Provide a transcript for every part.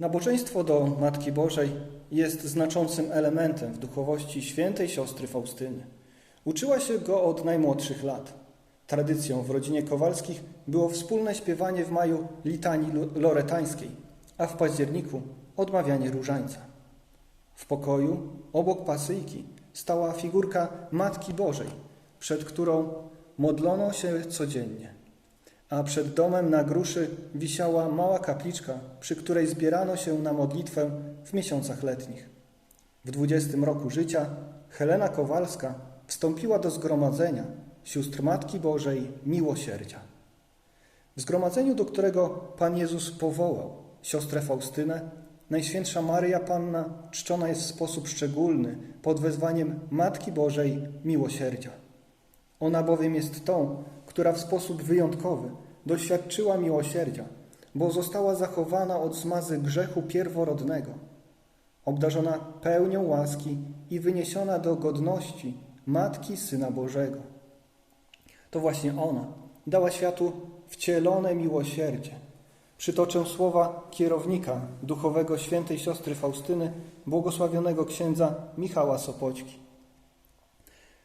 Nabożeństwo do Matki Bożej jest znaczącym elementem w duchowości świętej siostry Faustyny. Uczyła się go od najmłodszych lat. Tradycją w rodzinie Kowalskich było wspólne śpiewanie w maju litanii loretańskiej, a w październiku odmawianie różańca. W pokoju, obok pasyjki, stała figurka Matki Bożej, przed którą modlono się codziennie. A przed domem na gruszy wisiała mała kapliczka, przy której zbierano się na modlitwę w miesiącach letnich. W dwudziestym roku życia Helena Kowalska wstąpiła do zgromadzenia sióstr Matki Bożej Miłosierdzia. W zgromadzeniu, do którego Pan Jezus powołał siostrę Faustynę, Najświętsza Maryja Panna czczona jest w sposób szczególny pod wezwaniem Matki Bożej Miłosierdzia. Ona bowiem jest tą, która w sposób wyjątkowy doświadczyła miłosierdzia, bo została zachowana od zmazy grzechu pierworodnego, obdarzona pełnią łaski i wyniesiona do godności Matki Syna Bożego. To właśnie ona dała światu wcielone miłosierdzie. Przytoczę słowa kierownika duchowego świętej siostry Faustyny, błogosławionego księdza Michała Sopoćki.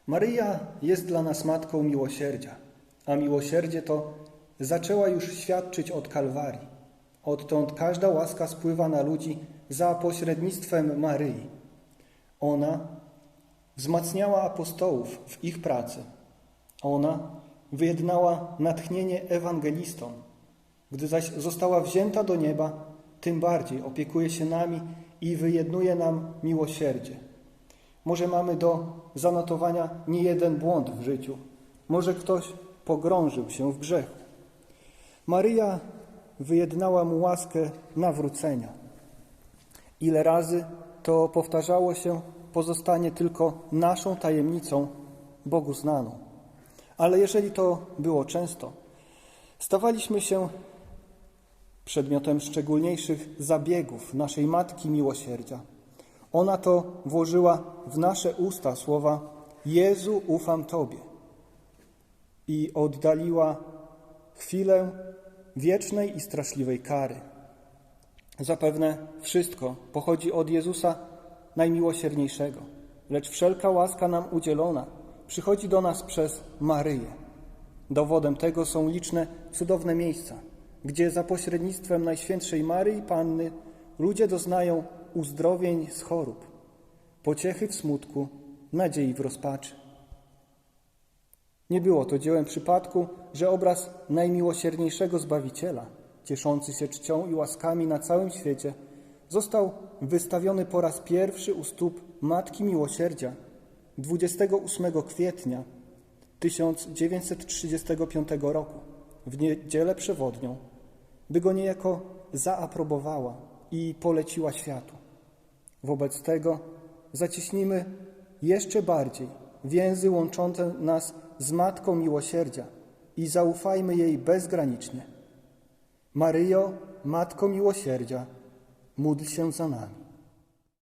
Maryja jest dla nas matką miłosierdzia, a miłosierdzie to zaczęła już świadczyć od Kalwarii. Odtąd każda łaska spływa na ludzi za pośrednictwem Maryi. Ona wzmacniała apostołów w ich pracy. Ona wyjednała natchnienie ewangelistom. Gdy zaś została wzięta do nieba, tym bardziej opiekuje się nami i wyjednuje nam miłosierdzie. Może mamy do zanotowania nie jeden błąd w życiu. Może ktoś pogrążył się w grzechu. Maryja wyjednała mu łaskę nawrócenia. Ile razy to powtarzało się, pozostanie tylko naszą tajemnicą Bogu znaną. Ale jeżeli to było często, stawaliśmy się przedmiotem szczególniejszych zabiegów naszej Matki Miłosierdzia. Ona to włożyła w nasze usta słowa Jezu, ufam Tobie i oddaliła chwilę wiecznej i straszliwej kary. Zapewne wszystko pochodzi od Jezusa najmiłosierniejszego, lecz wszelka łaska nam udzielona przychodzi do nas przez Maryję. Dowodem tego są liczne cudowne miejsca, gdzie za pośrednictwem Najświętszej Maryi Panny ludzie doznają uzdrowień z chorób, pociechy w smutku, nadziei w rozpaczy. Nie było to dziełem przypadku, że obraz najmiłosierniejszego Zbawiciela, cieszący się czcią i łaskami na całym świecie, został wystawiony po raz pierwszy u stóp Matki Miłosierdzia 28 kwietnia 1935 roku, w niedzielę przewodnią, by go niejako zaaprobowała i poleciła światu. Wobec tego zacieśnijmy jeszcze bardziej więzy łączące nas z Matką Miłosierdzia i zaufajmy jej bezgranicznie. Maryjo, Matko Miłosierdzia, módl się za nami.